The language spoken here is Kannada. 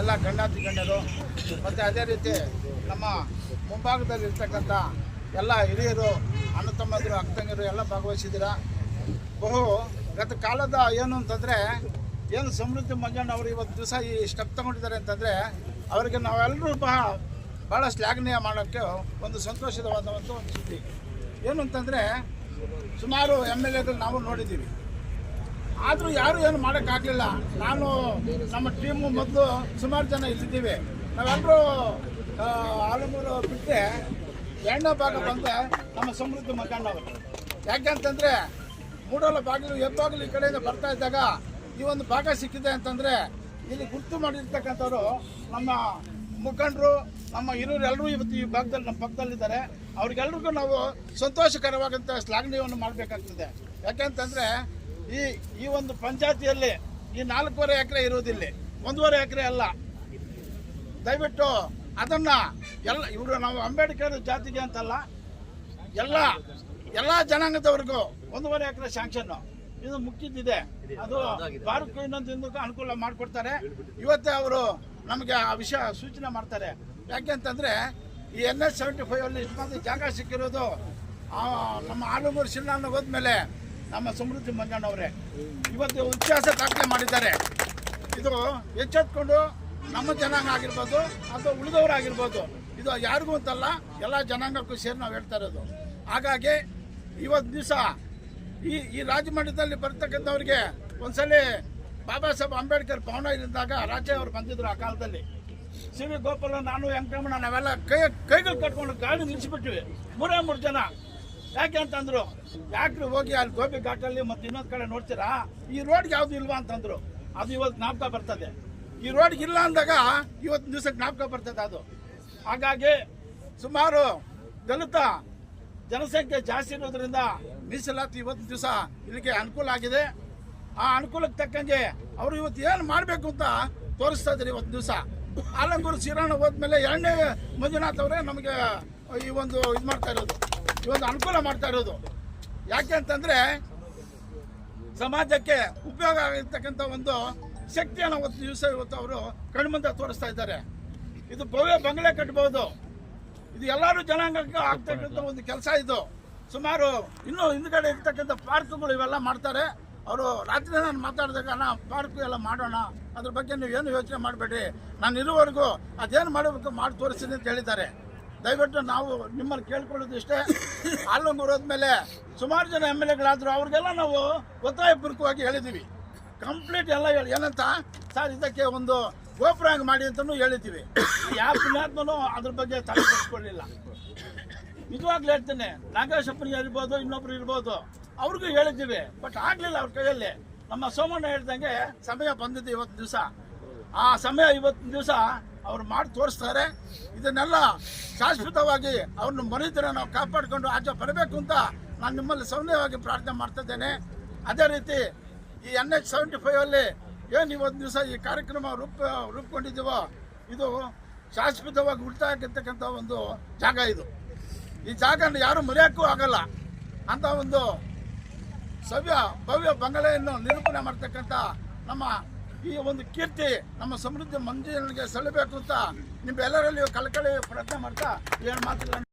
ಎಲ್ಲ ಗಂಡಾತಿ ಗಣ್ಯರು ಮತ್ತು ಅದೇ ರೀತಿ ನಮ್ಮ ಮುಂಭಾಗದಲ್ಲಿ ಇರ್ತಕ್ಕಂಥ ಎಲ್ಲ ಹಿರಿಯರು ಅಣ್ಣ ತಮ್ಮಂದಿರು ಅಕ್ಕಂಗಿರು ಎಲ್ಲ ಭಾಗವಹಿಸಿದ್ದೀರಾ? ಬಹು ಗತ ಕಾಲದ ಏನು ಅಂತಂದರೆ, ಏನು ಸಮೃದ್ಧಿ ಮಂಜಣ್ಣ ಅವರು ಇವತ್ತು ದಿವಸ ಈ ಸ್ಟೆಪ್ ತಗೊಂಡಿದ್ದಾರೆ ಅಂತಂದರೆ, ಅವರಿಗೆ ನಾವೆಲ್ಲರೂ ಬಹ ಭಾಳ ಶ್ಲಾಘನೀಯ ಮಾಡೋಕ್ಕೆ ಒಂದು ಸಂತೋಷದವಾದಂಥ ಒಂದು ಒಂದು ಸುದ್ದಿ ಏನು ಅಂತಂದರೆ, ಸುಮಾರು ಎಂ ಎಲ್ ಎಗಳು ನಾವು ನೋಡಿದ್ದೀವಿ. ಆದರೂ ಯಾರು ಏನು ಮಾಡೋಕ್ಕಾಗಲಿಲ್ಲ ನಾನು ನಮ್ಮ ಟೀಮು ಮೊದಲು ಸುಮಾರು ಜನ ಇಲ್ಲಿದ್ದೀವಿ ನಾವೆಲ್ಲರೂ ಆಲಮೂರು ಬಿಟ್ಟೆ ಎರಡನೇ ಭಾಗ ಬಂದ ನಮ್ಮ ಸಮೃದ್ಧಿ ಮಕ್ಕಣ್ಣವರು ಯಾಕೆಂತಂದರೆ, ಮೂಡಲ ಬಾಗಿಲು ಎಬ್ಬಾಗಲು ಈ ಕಡೆಯಿಂದ ಬರ್ತಾ ಇದ್ದಾಗ ಈ ಒಂದು ಭಾಗ ಸಿಕ್ಕಿದೆ ಅಂತಂದರೆ ಇಲ್ಲಿ ಗುರ್ತು ಮಾಡಿರ್ತಕ್ಕಂಥವ್ರು ನಮ್ಮ ಮುಖಂಡರು, ನಮ್ಮ ಹಿರಿಯರು ಎಲ್ಲರೂ ಇವತ್ತು ಈ ಭಾಗದಲ್ಲಿ ನಮ್ಮ ಪಕ್ಕದಲ್ಲಿದ್ದಾರೆ. ಅವ್ರಿಗೆಲ್ರಿಗೂ ನಾವು ಸಂತೋಷಕರವಾದಂಥ ಶ್ಲಾಘನೀಯವನ್ನು ಮಾಡಬೇಕಾಗ್ತದೆ. ಯಾಕೆಂತಂದರೆ ಈ ಈ ಒಂದು ಪಂಚಾಯತಿಯಲ್ಲಿ ಈ ನಾಲ್ಕೂವರೆ ಎಕರೆ ಇರೋದಿಲ್ಲ ಒಂದೂವರೆ ಎಕರೆ ಅಲ್ಲ. ದಯವಿಟ್ಟು ಅದನ್ನ ಎಲ್ಲ, ಇವರು ನಾವು ಅಂಬೇಡ್ಕರ್ ಜಾತಿಗೆ ಅಂತಲ್ಲ, ಎಲ್ಲ ಎಲ್ಲ ಜನಾಂಗದವ್ರಿಗೂ ಒಂದೂವರೆ ಎಕರೆ ಶಾಂಕ್ಷನ್ ಇದು ಮುಖ್ಯದಿದೆ ಅದು ಭಾರತಕ್ಕೂ ಇನ್ನೊಂದು ಇನ್ನೊಂದು ಅನುಕೂಲ ಮಾಡಿಕೊಡ್ತಾರೆ. ಇವತ್ತೇ ಅವರು ನಮಗೆ ಆ ವಿಷಯ ಸೂಚನೆ ಮಾಡ್ತಾರೆ. ಯಾಕೆಂತಂದ್ರೆ ಈ ಎನ್ ಎಸ್ ಸೆವೆಂಟಿ ಫೈವ್ ಅಲ್ಲಿ ಇಷ್ಟೊಂದು ಜಾಗ ಸಿಕ್ಕಿರೋದು ನಮ್ಮ ಆಲೂರು ಶಿಲ್ಲಾನ ಹೋದ್ಮೇಲೆ ನಮ್ಮ ಸಮೃದ್ಧಿ ಮಂಜಣ್ಣವರೇ ಇವತ್ತು ಇತಿಹಾಸ ದಾಖಲೆ ಮಾಡಿದ್ದಾರೆ. ಇದು ಎಚ್ಚೆತ್ಕೊಂಡು ನಮ್ಮ ಜನಾಂಗ ಆಗಿರ್ಬೋದು ಅಥವಾ ಉಳಿದವರಾಗಿರ್ಬೋದು ಇದು ಯಾರಿಗೂ ಅಂತಲ್ಲ, ಎಲ್ಲ ಜನಾಂಗಕ್ಕೂ ಸೇರಿ ನಾವು ಹೇಳ್ತಾ ಇರೋದು. ಹಾಗಾಗಿ ಇವತ್ತು ದಿವಸ ಈ ಈ ರಾಜಮಂಡ್ಯದಲ್ಲಿ ಬರ್ತಕ್ಕಂಥವ್ರಿಗೆ ಒಂದ್ಸಲಿ ಬಾಬಾ ಸಾಹೇಬ್ ಅಂಬೇಡ್ಕರ್ ಭವನ ಇದ್ದಾಗ ರಾಜ ಅವರು ಬಂದಿದ್ರು ಆ ಕಾಲದಲ್ಲಿ. ಸಿ ವಿ ಗೋಪಾಲ ನಾನು ವೆಂಕಟರಮಣ ನಾವೆಲ್ಲ ಕೈ, ಕೈಗಳು ಕಟ್ಕೊಂಡು ಗಾಡಿ ನಿಲ್ಲಿಸಿಬಿಟ್ಟಿವಿ ಮೂರೇ ಮೂರು ಜನ. ಯಾಕೆ ಅಂತಂದ್ರು? ಯಾಕ್ರಿ ಹೋಗಿ ಅಲ್ಲಿ ಗೋಬಿ ಘಾಟಲ್ಲಿ ಮತ್ತೆ ಇನ್ನೊಂದು ಕಡೆ ನೋಡ್ತೀರಾ? ಈ ರೋಡ್ಗೆ ಯಾವ್ದು ಇಲ್ವಾ ಅಂತಂದ್ರು. ಅದು ಇವತ್ತು ಜ್ಞಾಪಕ ಬರ್ತದೆ. ಈ ರೋಡ್ಗೆ ಇಲ್ಲ ಅಂದಾಗ ಇವತ್ತು ದಿವಸ ಜ್ಞಾಪಕ ಬರ್ತದೆ ಅದು. ಹಾಗಾಗಿ ಸುಮಾರು ದಲಿತ ಜನಸಂಖ್ಯೆ ಜಾಸ್ತಿ ಇರೋದ್ರಿಂದ ಮೀಸಲಾತಿ ಇವತ್ತು ದಿವಸ ಇಲ್ಲಿಗೆ ಅನುಕೂಲ ಆಗಿದೆ. ಆ ಅನುಕೂಲಕ್ಕೆ ತಕ್ಕಂಗೆ ಅವರು ಇವತ್ತು ಏನು ಮಾಡಬೇಕು ಅಂತ ತೋರಿಸ್ತಾ ಇದ್ದಾರೆ ಇವತ್ತು ದಿವಸ. ಆಲಂಗೂರು ಶಿರಾಣ ಹೋದ್ಮೇಲೆ ಎರಡನೇ ಮಂಜುನಾಥ್ ಅವರೇ ನಮಗೆ ಈ ಒಂದು ಇದು ಮಾಡ್ತಾ ಇರೋದು. ಒಂದು ಅನುಕೂಲ ಮಾಡ್ತಾ ಇರೋದು. ಯಾಕೆ ಅಂತಂದ್ರೆ ಸಮಾಜಕ್ಕೆ ಉಪಯೋಗ ಆಗಿರ್ತಕ್ಕಂಥ ಒಂದು ಶಕ್ತಿಯನ್ನು ಒಂದು ದಿವಸ ಇವತ್ತು ಅವರು ಕಣ್ಮುಂದೆ ತೋರಿಸ್ತಾ ಇದ್ದಾರೆ. ಇದು ಭವ್ಯ ಬಂಗಲೆ ಕಟ್ಬೋದು. ಇದು ಎಲ್ಲರೂ ಜನಾಂಗಕ್ಕೆ ಆಗ್ತಕ್ಕಂಥ ಒಂದು ಕೆಲಸ ಇದು. ಸುಮಾರು ಇನ್ನೂ ಹಿಂದ್ಗಡೆ ಇರ್ತಕ್ಕಂಥ ಪಾರ್ಕ್ಗಳು ಇವೆಲ್ಲ ಮಾಡ್ತಾರೆ. ಅವರು ರಾತ್ರಿ ನಾನು ಮಾತಾಡಿದಾಗ ನಾ ಪಾರ್ಕ್ ಎಲ್ಲ ಮಾಡೋಣ. ಅದ್ರ ಬಗ್ಗೆ ನೀವು ಏನು ಯೋಚನೆ ಮಾಡಬೇಡಿ ನಾನು ಇರುವವರೆಗೂ ಅದೇನು ಮಾಡಬೇಕು ಮಾಡಿ ತೋರಿಸ್ತೀನಿ ಅಂತ ಹೇಳಿದ್ದಾರೆ. ದಯವಿಟ್ಟು ನಾವು ನಿಮ್ಮನ್ನು ಕೇಳ್ಕೊಳ್ಳೋದು ಇಷ್ಟೇ ಆಲಂಗೂರು ಹೋದ್ಮೇಲೆ ಸುಮಾರು ಜನ ಎಂ ಎಲ್ ಎಗಳಾದ್ರು ಅವ್ರಿಗೆಲ್ಲ ನಾವು ಒತ್ತಾಯಪೂರ್ವಕವಾಗಿ ಹೇಳಿದ್ದೀವಿ. ಕಂಪ್ಲೀಟ್ ಎಲ್ಲ ಹೇಳಿ, ಏನಂತ? ಸರ್, ಇದಕ್ಕೆ ಒಂದು ಗೋಪುರ ಹಂಗೆ ಮಾಡಿ ಅಂತಲೂ ಹೇಳಿದ್ದೀವಿ. ಯಾವ ಪುಣ್ಯಾತ್ಮನೂ ಅದ್ರ ಬಗ್ಗೆ ತಲೆ ಕೆಡಿಸ್ಕೊಳ್ಳಿಲ್ಲ. ನಿಜವಾಗ್ಲೂ ಹೇಳ್ತೇನೆ, ನಾಗೇಶಪ್ಪನಿಗೆ ಇರ್ಬೋದು, ಇನ್ನೊಬ್ರು ಇರ್ಬೋದು, ಅವ್ರಿಗೂ ಹೇಳಿದ್ದೀವಿ. ಬಟ್ ಆಗಲಿಲ್ಲ ಅವ್ರ ಕೈಯಲ್ಲಿ. ನಮ್ಮ ಸೋಮಣ್ಣ ಹೇಳ್ದಂಗೆ ಸಮಯ ಬಂದಿದೆ ಇವತ್ತು ದಿವಸ. ಆ ಸಮಯ ಇವತ್ತಿನ ದಿವಸ ಅವ್ರು ಮಾಡಿ ತೋರಿಸ್ತಾರೆ. ಇದನ್ನೆಲ್ಲ ಶಾಶ್ವತವಾಗಿ ಅವ್ರನ್ನ ಮನೆತರ ನಾವು ಕಾಪಾಡಿಕೊಂಡು ಆಚೆ ಬರಬೇಕು ಅಂತ ನಾನು ನಿಮ್ಮಲ್ಲಿ ಸೌಮ್ಯವಾಗಿ ಪ್ರಾರ್ಥನೆ ಮಾಡ್ತಿದ್ದೇನೆ ಅದೇ ರೀತಿ ಈ ಎನ್ ಎಚ್ ಸೆವೆಂಟಿ ಫೈವ್ ಅಲ್ಲಿ ಏನು ಇವತ್ತು ದಿವಸ ಈ ಕಾರ್ಯಕ್ರಮ ರೂಪ ರೂಪುಗೊಂಡಿದ್ದೀವೋ ಇದು ಶಾಶ್ವತವಾಗಿ ಉಳಿತಾಯ ಆಗಿರ್ತಕ್ಕಂಥ ಒಂದು ಜಾಗ ಇದು. ಈ ಜಾಗನ ಯಾರು ಮರೆಯೋಕ್ಕೂ ಆಗಲ್ಲ. ಅಂತ ಒಂದು ಸವ್ಯ, ಭವ್ಯ ಬಂಗಲೆಯನ್ನು ನಿರೂಪಣೆ ಮಾಡ್ತಕ್ಕಂಥ ನಮ್ಮ ಈ ಒಂದು ಕೀರ್ತಿ ನಮ್ಮ ಸಮೃದ್ಧಿ ಮಂದಿಗೆ ಸಲ್ಲಬೇಕು ಅಂತ ನಿಮ್ಮೆಲ್ಲರಲ್ಲಿ ಕಳಕಳಿ ಪ್ರಯತ್ನ ಮಾಡ್ತಾ ಏನು ಮಾತುಗಳನ್ನು